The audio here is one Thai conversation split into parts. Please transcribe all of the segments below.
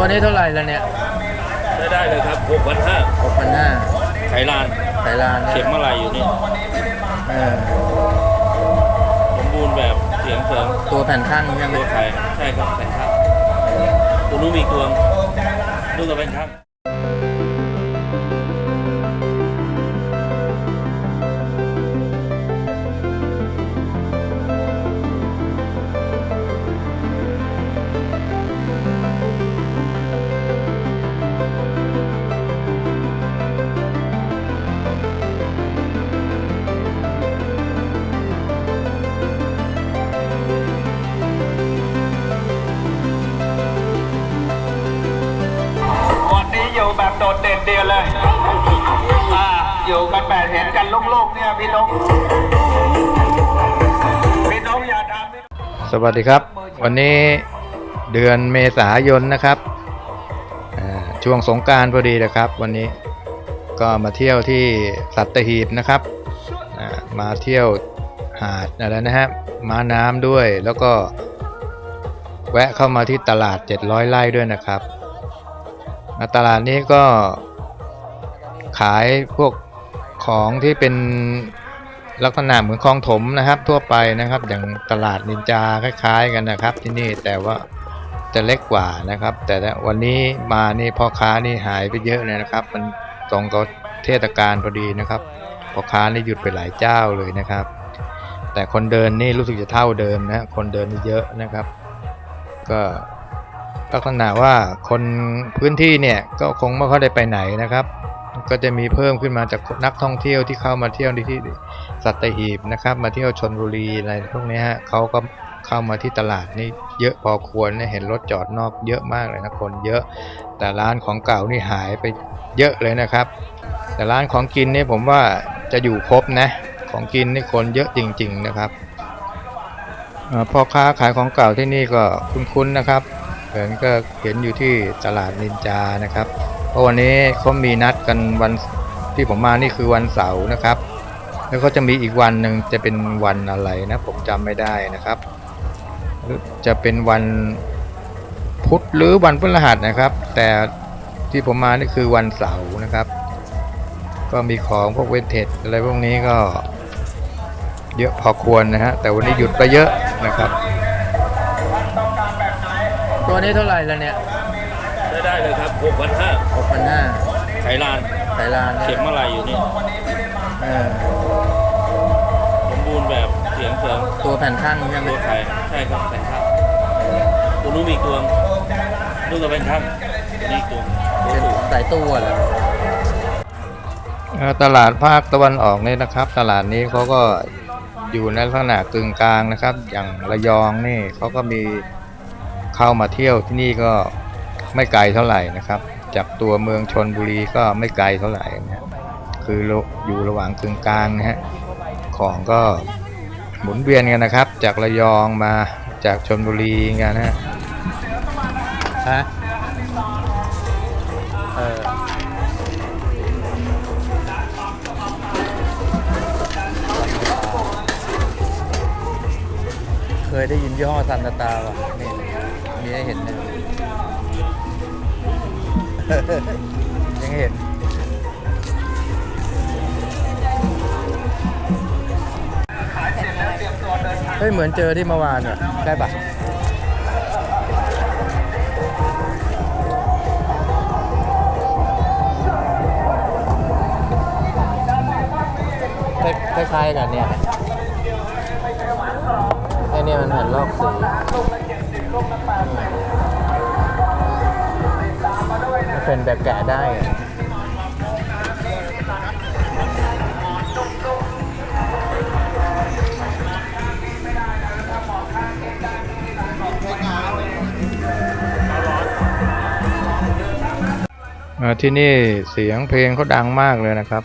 ตัวนี้เท่าไหร่แล้วเนี่ยได้ได้เลยครับหกพันห้าหกพันห้าไขลานไทยลานเข็มอะไรอยู่นี่เออสมบูรณ์แบบเสียงเสริงตัวแผ่นข้างใช่ไหมตัวไข่ใช่ครับแผ่นข้างตัวนู้นมีอีกตัวนู่นก็เป็นข้าง เด่นเดียวเลยอ่าอยู่กันแบบเห็นกันโล่งๆเนี่ยพี่น้องพี่น้องอย่าทำสวัสดีครับ วันนี้เดือนเมษายนนะครับช่วงสงการพอดีนะครับ วันนี้ก็มาเที่ยวที่สัตหีบนะครับมาเที่ยวหาดอะไรนะฮะมาน้ำด้วยแล้วก็แวะเข้ามาที่ตลาด 700ไร่ด้วยนะครับตลาดนี้ก็ ขายพวกของที่เป็นลักษณะเหมือนคลองถมนะครับ ทั่วไปนะครับ อย่างตลาดนินจาคล้ายๆ กันนะครับ ที่นี่แต่ว่าจะเล็กกว่านะครับ แต่วันนี้มานี่พ่อค้านี่หายไปเยอะเลยนะครับ มันตรงกับเทศกาลพอดีนะครับพ่อค้านี่หยุดไปหลายเจ้าเลยนะครับ แต่คนเดินนี่รู้สึกจะเท่าเดิมนะคนเดินนี่เยอะนะครับ ก็ลักษณะว่าคนพื้นที่เนี่ยก็คงไม่ค่อยได้ไปไหนนะครับ ก็จะมีเพิ่มขึ้นมาจากนักท่องเที่ยวที่เข้ามาเที่ยวที่ที่สัตหีบนะครับ มาเที่ยวชนบุรีอะไรพวกนี้ฮะเขาก็เข้ามาที่ตลาดนี่เยอะพอควรนะเห็นรถจอดนอกเยอะมากเลยนะคนเยอะ แต่ร้านของเก่านี่หายไปเยอะเลยนะครับ แต่ร้านของกินนี่ผมว่าจะอยู่ครบนะของกินนี่คนเยอะจริง ๆนะครับพ่อค้าขายของเก่าที่นี่ก็คุ้นๆนะครับเหมือนก็เห็นอยู่ที่ตลาดนินจานะครับ เพราะวันนี้เขามีนัดกันวันที่ผมมานี่คือวันเสาร์นะครับ แล้วก็จะมีอีกวันหนึ่งจะเป็นวันอะไรนะผมจำไม่ได้นะครับหรือจะเป็นวันพุธหรือวันพฤหัสนะครับ แต่ที่ผมมานี่คือวันเสาร์นะครับ ก็มีของพวกเวนเทจอะไรพวกนี้ก็เยอะพอควรนะฮะแต่วันนี้หยุดไปเยอะนะครับ ตัวนี้เท่าไหร่แล้วเนี่ย ได้ได้เลยครับ หกพันห้าหกพันห้าไขลานไทยลานเข็มอะไรอยู่นี่เออสมบูรณ์แบบเสียงเสริงตัวแผ่นข้างใช่ไหมตัวไข่ใช่ครับแผ่นข้างตัวนู้นมีอีกตัวนู่นก็เป็นข้างตัวนี้อีกตัวตัวเป็นสูงสายตู้เหรอเอ่อตลาดภาคตะวันออกนี่นะครับ ตลาดนี้เขาก็อยู่ในลักษณะกึ่งกลางนะครับ อย่างระยองนี่เขาก็มีเข้ามาเที่ยวที่นี่ก็ ไม่ไกลเท่าไหร่นะครับ จากตัวเมืองชนบุรีก็ไม่ไกลเท่าไหร่นะคืออยู่ระหว่างกึ่งกลางนะฮะของก็หมุนเวียนกันนะครับ จากระยองมาจากชนบุรีกันนะฮะเออเคยได้ยินยี่ห้อซันตาตาว่ะนี่มีให้เห็นเนี่ย ยังเห็นเฮ้ยเหมือนเจอที่เมื่อวานอะได้ปะคล้ายๆกันเนี่ยไอเนี่ยมันแผ่นลอกสี เป็นแบบแกะได้ที่นี่เสียงเพลงเขาดังมากเลยนะครับ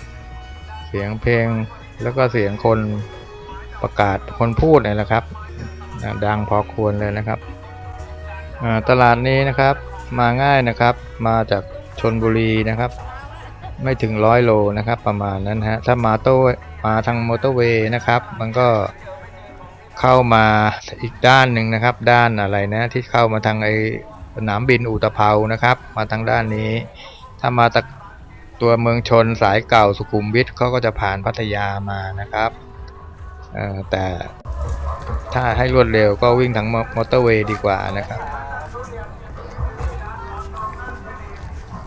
เสียงเพลงแล้วก็เสียงคนประกาศคนพูดเนี่ยแหละครับ ดังพอควรเลยนะครับตลาดนี้นะครับ มาง่ายนะครับ มาจากชนบุรีนะครับ ไม่ถึงร้อยโลนะครับ ประมาณนั้นฮะถ้ามาโต้มาทางมอเตอร์เวย์นะครับ มันก็เข้ามาอีกด้านหนึ่งนะครับ ด้านอะไรนะที่เข้ามาทางไอสนามบินอุตภเปานะครับ มาทางด้านนี้ ถ้ามาจากตัวเมืองชนสายเก่าสุขุมวิทเขาก็จะผ่านพัทยามานะครับแต่ถ้าให้รวดเร็วก็วิ่งทางมอเตอร์เวย์ดีกว่านะครับ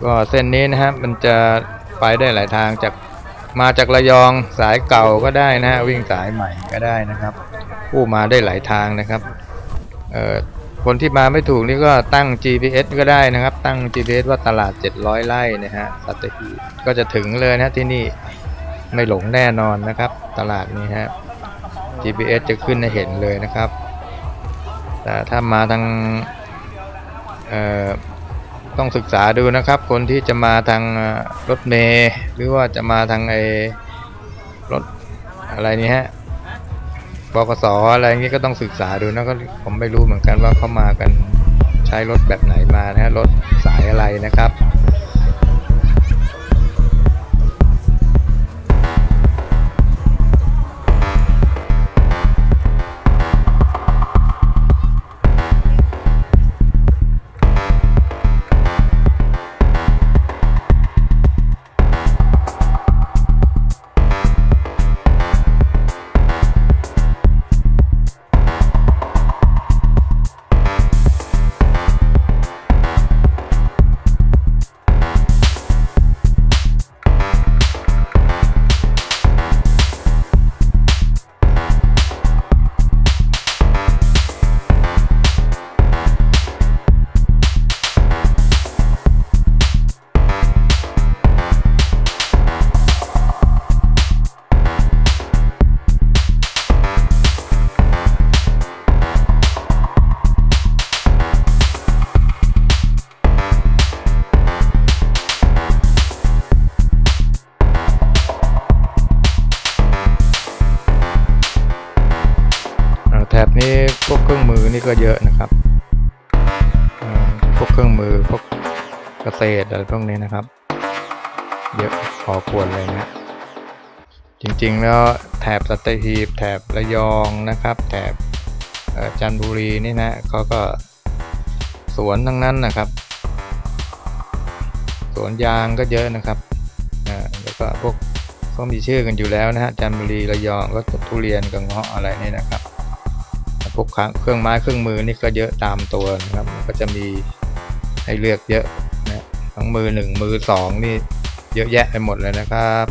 ก็เส้นนี้นะครับมันจะไปได้หลายทางจากมาจากระยองสายเก่าก็ได้นะฮะวิ่งสายใหม่ก็ได้นะครับ ผู้มาได้หลายทางนะครับเอ่อคนที่มาไม่ถูกนี่ก็ตั้ง GPS ก็ได้นะครับ ตั้ง GPS ว่าตลาด 700ไร่นะฮะสัตหีบก็จะถึงเลยนะที่นี่ไม่หลงแน่นอนนะครับ ตลาดนี้ฮะ GPS จะขึ้นให้เห็นเลยนะครับ แต่ถ้ามาทางเอ่อ ต้องศึกษาดูนะครับ คนที่จะมาทางรถเมย์หรือว่าจะมาทางไอ้รถอะไรนี่ฮะบกสอะไรอย่างงี้ก็ต้องศึกษาดูนะก็ผมไม่รู้เหมือนกันว่าเขามากันใช้รถแบบไหนมานะฮะรถสายอะไรนะครับ ก็เยอะนะครับพวกเครื่องมือพวกเกษตรอะไรพวกนี้นะครับ เยอะพอควรเลยนะจริงๆแล้วแถบสัตหีบแถบระยองนะครับ แถบจันทบุรีนี่นะเขาก็สวนทั้งนั้นนะครับ สวนยางก็เยอะนะครับแล้วก็พวกก็มีชื่อกันอยู่แล้วนะฮะจันทบุรีระยองก็ทุเรียนกับเงาะอะไรนี่นะครับ พวกเครื่องไม้เครื่องมือนี่ก็เยอะตามตัวนะครับ ก็จะมีให้เลือกเยอะนะทั้งมือหนึ่งมือสองนี่เยอะแยะไปหมดเลยนะครับ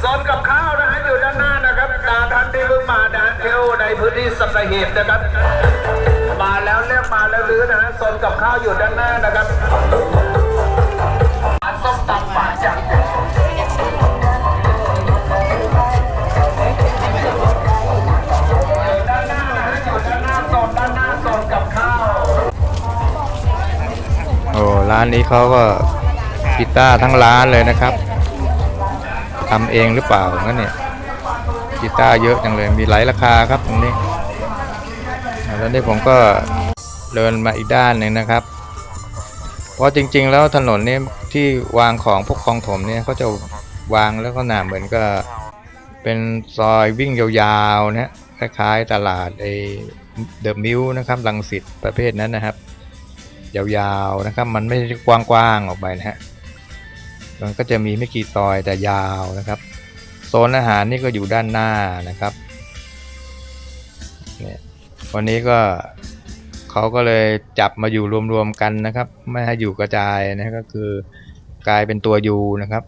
โซนกับข้าวนะฮะอยู่ด้านหน้านะครับดาท่านที่เพิ่งมานะเที่ยวในพื้นที่สัตหีบนะครับ มาแล้วเรียกมาแล้วลื้อนะฮะโซนกับข้าวอยู่ด้านหน้านะครับส้มตำปากจัง ร้านนี้เขาก็กีตาร์ทั้งร้านเลยนะครับทำเองหรือเปล่างั้นเนี่ยกีตาร์เยอะจังเลยมีหลายราคาครับตรงนี้อ่าแล้วนี่ผมก็เดินมาอีกด้านหนึ่งนะครับ เพราะจริง ๆ แล้วถนนนี้ที่วางของพวกคลองถมเนี่ยเขาจะวางแล้วก็หนาเหมือนกับเป็นซอยวิ่งยาวๆนะคล้ายๆตลาดไอเดอะมิลนะครับลังสิตประเภทนั้นนะครับ ยาวๆนะครับ มันไม่กว้างๆออกไปนะฮะมันก็จะมีไม่กี่ซอยแต่ยาวนะครับ โซนอาหารนี่ก็อยู่ด้านหน้านะครับเนี่ยวันนี้ก็เขาก็เลยจับมาอยู่รวมๆกันนะครับ ไม่ให้อยู่กระจายนะก็คือกลายเป็นตัวยูนะครับ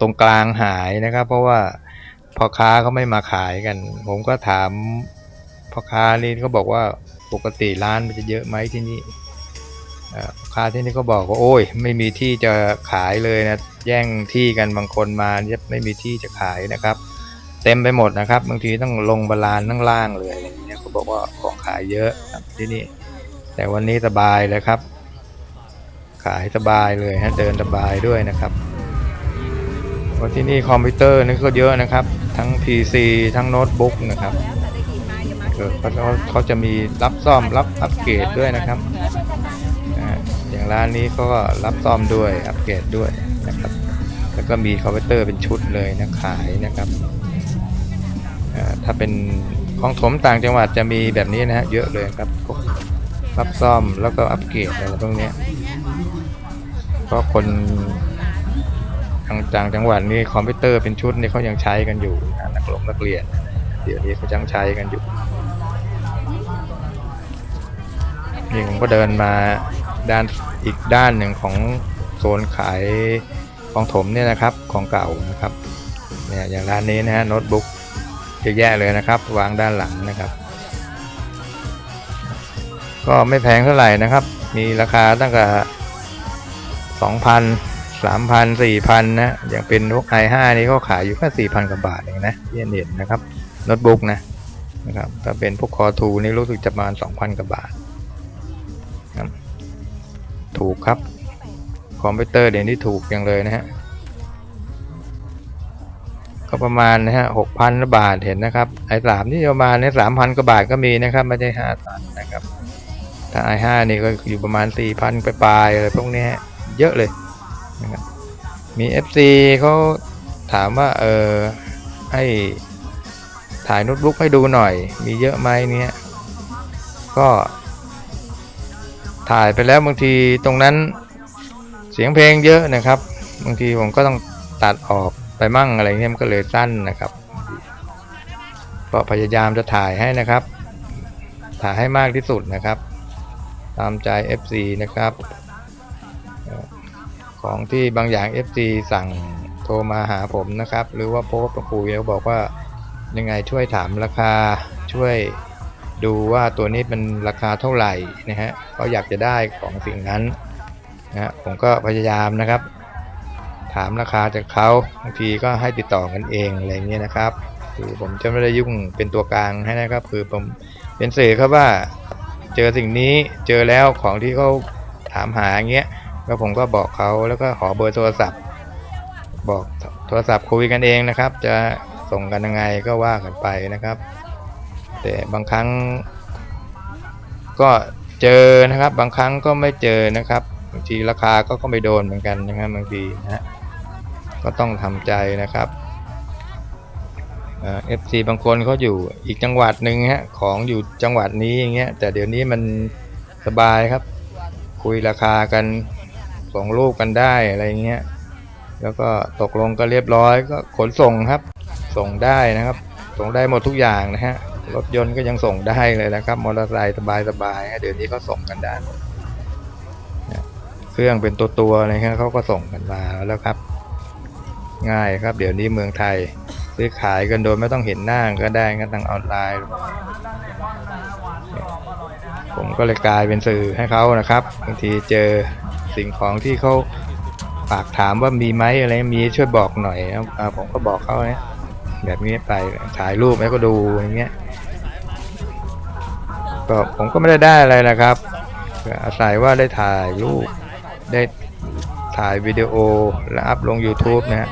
ตรงกลางหายนะครับ เพราะว่าพ่อค้าเขาไม่มาขายกัน ผมก็ถามพ่อค้านี่เขาบอกว่าปกติร้านมันจะเยอะไหมที่นี่ ค้าที่นี่ก็บอกว่าโอ้ย ไม่มีที่จะขายเลยนะแย่งที่กันบางคนมาเนี่ยไม่มีที่จะขายนะครับ เต็มไปหมดนะครับ บางทีต้องลงบาลานข้างล่างเลยอะไรอย่างเงี้ยเขาบอกว่าของขายเยอะครับที่นี่ แต่วันนี้สบายเลยครับ ขายสบายเลยฮะเดินสบายด้วยนะครับเพราะที่นี่คอมพิวเตอร์นี่ก็เยอะนะครับ ทั้ง PC ทั้งโน้ตบุ๊กนะครับเขาเขาจะมีรับซ่อมรับอัปเกรดด้วยนะครับ อย่างร้านนี้ก็รับซ่อมด้วยอัปเกรดด้วยนะครับ แล้วก็มีคอมพิวเตอร์เป็นชุดเลยนะขายนะครับถ้าเป็นของถมต่างจังหวัดจะมีแบบนี้นะฮะเยอะเลยครับรับซ่อมแล้วก็อัปเกรดอะไรพวกนี้ยเพราะคนทางต่างจังหวัดนี่คอมพิวเตอร์เป็นชุดนี่เขายังใช้กันอยู่นะนักลงนักเรียน เดี๋ยวนี้เขายังใช้กันอยู่นี่ผมก็เดินมา ด้านอีกด้านหนึ่งของโซนขายของถมเนี่ยนะครับของเก่านะครับเนี่ยอย่างร้านนี้นะฮะโน้ตบุ๊กเยอะแยะเลยนะครับ วางด้านหลังนะครับ ก็ไม่แพงเท่าไหร่นะครับ มีราคาตั้งแต่สองพันสามพันสี่พันนะอย่างเป็นพวก i5 นี่ก็ขายอยู่แค่สี่พันกว่าบาทเองนะที่เห็นนะครับโน้ตบุ๊กนะนะครับถ้าเป็นพวกคอทูนี่รู้สึกจะประมาณสองพันกว่าบาท ถูกครับ คอมพิวเตอร์เดี๋ยวนี้ถูกอย่างเลยนะฮะ ก็ประมาณนะฮะหกพันบาทเห็นนะครับ ไอ้สามนี่ประมาณเนี่ยสามพันกว่าบาทก็มีนะครับไม่ใช่ห้าพันนะครับ ถ้าไอ้ห้านี่ก็อยู่ประมาณสี่พันไปลายอะไรพวกนี้เยอะเลยนะครับมี FC เขาถามว่าเออให้ถ่ายโน้ตบุ๊กให้ดูหน่อย มีเยอะไหมเนี่ยก็ ถ่ายไปแล้วบางทีตรงนั้นเสียงเพลงเยอะนะครับ บางทีผมก็ต้องตัดออกไปมั่งอะไรเงี้ยมันก็เลยสั้นนะครับ ก็พยายามจะถ่ายให้นะครับ ถ่ายให้มากที่สุดนะครับ ตามใจ FC นะครับ ของที่บางอย่าง FC สั่งโทรมาหาผมนะครับ หรือว่าโพสต์คุยแล้วบอกว่ายังไงช่วยถามราคาช่วย ดูว่าตัวนี้เป็นราคาเท่าไหร่นะฮะเขาอยากจะได้ของสิ่งนั้นนะฮะผมก็พยายามนะครับ ถามราคาจากเขาบางทีก็ให้ติดต่อกันเองอะไรเงี้ยนะครับ คือผมจะไม่ได้ยุ่งเป็นตัวกลางให้นะครับ คือผมเป็นสื่อครับว่าเจอสิ่งนี้เจอแล้วของที่เขาถามหาอย่างเงี้ยแล้วผมก็บอกเขาแล้วก็ขอเบอร์โทรศัพท์ บอกโทรศัพท์คุยกันเองนะครับ จะส่งกันยังไงก็ว่ากันไปนะครับ แต่บางครั้งก็เจอนะครับ บางครั้งก็ไม่เจอนะครับบางทีราคาก็ก็ไม่โดนเหมือนกันนะครับบางทีนะฮะก็ต้องทำใจนะครับเอฟซีบางคนเขาอยู่อีกจังหวัดหนึ่งฮะของอยู่จังหวัดนี้อย่างเงี้ยแต่เดี๋ยวนี้มันสบายครับ คุยราคากันส่งรูปกันได้อะไรเงี้ยแล้วก็ตกลงก็เรียบร้อยก็ขนส่งครับ ส่งได้นะครับ ส่งได้หมดทุกอย่างนะฮะ รถยนต์ก็ยังส่งได้เลยนะครับ มอเตอร์ไซค์สบายๆเดี๋ยวนี้ก็ส่งกันได้เครื่องเป็นตัวตัวๆอะไรเงี้ยเขาก็ส่งกันมาแล้วครับ ง่ายครับ เดี๋ยวนี้เมืองไทย ซื้อขายกันโดยไม่ต้องเห็นหน้าก็ได้กันทางออนไลน์ ผมก็เลยกลายเป็นสื่อให้เขานะครับบางทีเจอสิ่งของที่เขาฝากถามว่ามีไหมอะไรมีช่วยบอกหน่อยอ่าผมก็บอกเขาเนี่ยแบบนี้ไปถ่ายรูปให้วก็ดูอย่างเงี้ย ก็ผมก็ไม่ได้ได้อะไรนะครับอาศัยว่าได้ถ่ายรูปได้ถ่ายวิดีโอและอัพลง YouTube นะฮะ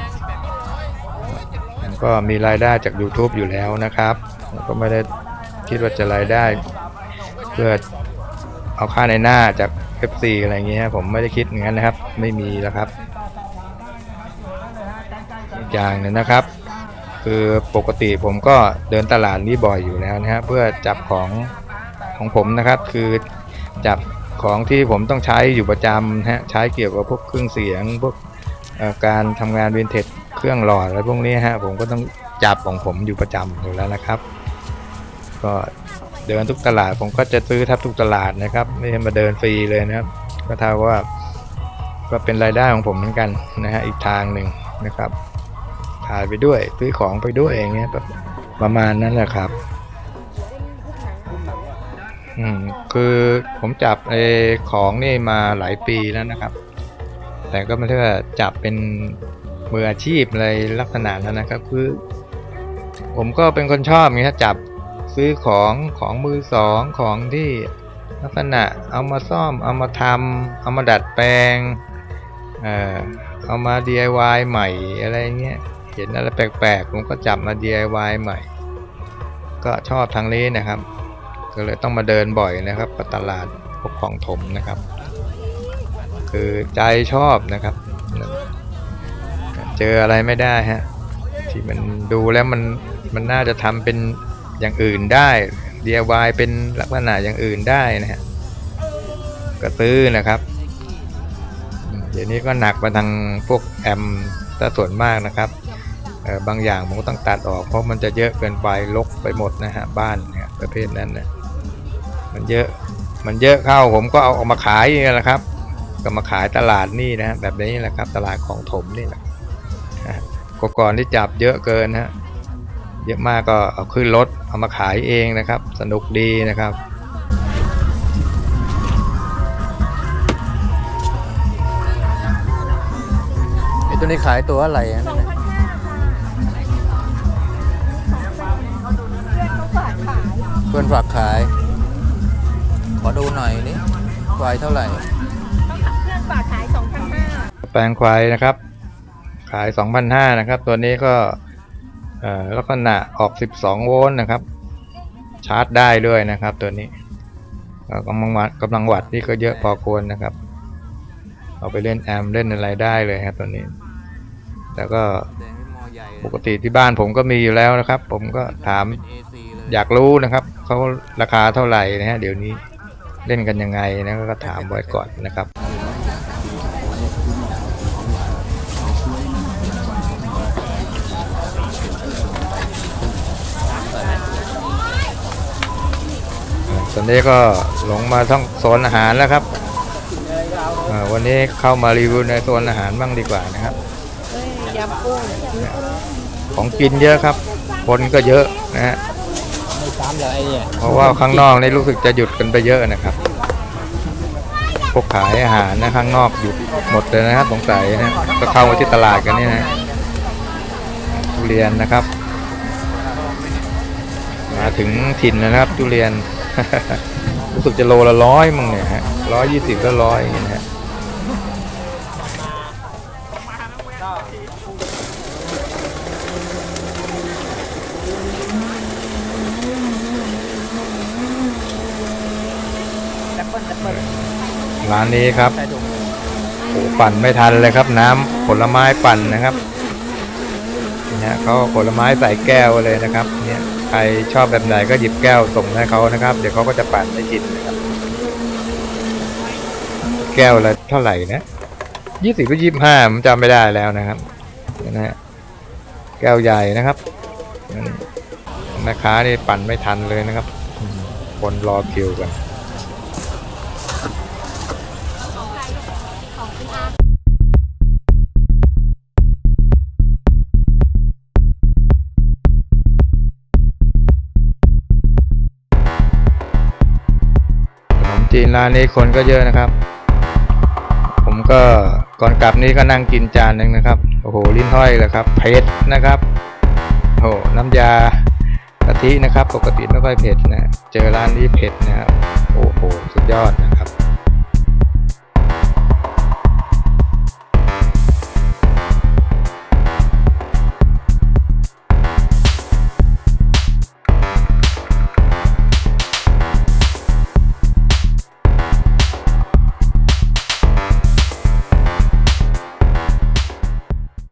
ก็มีรายได้จาก YouTube อยู่แล้วนะครับก็ไม่ได้คิดว่าจะรายได้ เพื่อเอาค่าในหน้าจาก FC อะไรอย่างเงี้ยผมไม่ได้คิดอย่างนั้นนะครับ ไม่มีแล้วครับอย่างนึงนะครับ คือปกติผมก็เดินตลาดนี้บ่อยอยู่แล้วนะฮะเพื่อจับของ ของผมนะครับ คือจับของที่ผมต้องใช้อยู่ประจำฮะใช้เกี่ยวกับพวกเครื่องเสียงพวกการทำงานวินเทจเครื่องหลอดอะไรพวกนี้ฮะผมก็ต้องจับของผมอยู่ประจำอยู่แล้วนะครับ ก็เดินทุกตลาดผมก็จะซื้อทับทุกตลาดนะครับ ไม่ใช่มาเดินฟรีเลยนะครับ ก็เท่ากับว่าก็เป็นรายได้ของผมเหมือนกันนะฮะอีกทางหนึ่งนะครับถ่ายไปด้วยซื้อของไปด้วยอย่างเงี้ยแบบประมาณนั้นแหละครับ อืมคือผมจับไอ้ของนี่มาหลายปีแล้วนะครับ แต่ก็ไม่ใช่ว่าจับเป็นมืออาชีพอะไรลักษณะนั้นนะครับ คือ ผมก็เป็นคนชอบอย่างเงี้จับซื้อของของมือสองของที่ลักษณะเอามาซ่อมเอามาทำเอามาดัดแปลงเอ่อเอามา DIY ใหม่อะไรเงี้ยเห็นอะไรแปลกๆผมก็จับมา DIY ใหม่ ก็ชอบทางนี้นะครับ ก็เลยต้องมาเดินบ่อยนะครับตลาดพวกของถมนะครับ คือใจชอบนะครับ เจออะไรไม่ได้ฮะที่มันดูแล้วมันมันน่าจะทำเป็นอย่างอื่นได้ DIY เป็นลักษณะอย่างอื่นได้นะฮะก็ซื้อนะครับ เดี๋ยวนี้ก็หนักไปทางพวกแอมซะส่วนมากนะครับบางอย่างผมก็ต้องตัดออกเพราะมันจะเยอะเกินไปลกไปหมดนะฮะบ้านเนี่ยประเภทนั้นนะ มันเยอะ มันเยอะเข้าผมก็เอาออกมาขายอย่างนี้แหละครับ ก็มาขายตลาดนี่นะฮะแบบนี้แหละครับ ตลาดของถมนี่แหละนะฮะก็ก่อนที่จับเยอะเกินฮะ เยอะมากก็เอาขึ้นรถเอามาขายเองนะครับ สนุกดีนะครับไอ้ตัวนี้ขายตัวอะไรอะนั่นน่ะเพื่อนฝากขาย ขอดูหน่อยนี่ควายเท่าไหร่ต้องกับเพื่อนฝาขาย2,500แปลงควายนะครับ ขาย 2,500นะครับ ตัวนี้ก็เอ่อลักษณะออก 12 โวลต์นะครับ ชาร์จได้ด้วยนะครับ ตัวนี้ก็กำลังวัดกำลังวัดนี่ก็เยอะพอควรนะครับ เอาไปเล่นแอมเล่นอะไรได้เลยครับตัวนี้ แต่ก็ปกติที่บ้านผมก็มีอยู่แล้วนะครับ ผมก็ถามอยากรู้นะครับเขาราคาเท่าไหร่นะฮะเดี๋ยวนี้ เล่นกันยังไงนะก็ถามไว้ก่อนนะครับตอนนี้ก็หลงมาท่องโซนอาหารแล้วครับอ่าวันนี้เข้ามารีวิวในโซนอาหารบ้างดีกว่านะครับยำกุ้งของกินเยอะครับ คนก็เยอะนะฮะไม่ซ้ำเลยไอ้เนี่ยเพราะว่าข้างนอกนี่รู้สึกจะหยุดกันไปเยอะนะครับ พวกขายอาหารนะข้างนอกหยุดหมดเลยนะครับสงสัยนะก็เข้ามาที่ตลาดกันนี่นะทุเรียนนะครับ มาถึงถิ่นแล้วนะครับทุเรียน รู้สึกจะโลละร้อยมั้งเนี่ยฮะร้อยยี่สิบก็ร้อยอย่างเงี้ยฮะ ดับเบิ้ลดับเบิ้ล ร้านนี้ครับโอ้ปั่นไม่ทันเลยครับ น้ำผลไม้ปั่นนะครับเนี่ยเขาผลไม้ใส่แก้วเลยนะครับ เนี่ยใครชอบแบบไหนก็หยิบแก้วส่งให้เขานะครับ เดี๋ยวเขาก็จะปั่นให้กินนะครับ แก้วละเท่าไหร่นะยี่สิบหรือยี่ห้าผมจำไม่ได้แล้วนะครับนะฮะแก้วใหญ่นะครับแม่ค้านี่ปั่นไม่ทันเลยนะครับ คนรอคิวกัน ร้านนี้คนก็เยอะนะครับ ผมก็ก่อนกลับนี้ก็นั่งกินจานหนึ่งนะครับ โอ้โห ลิ้นห้อยเลยครับ เผ็ดนะครับ โอ้โห น้ำยากะทินะครับ ปกติไม่ค่อยเผ็ดนะ เจอร้านนี้เผ็ดนะครับ โอ้โห สุดยอดนะครับ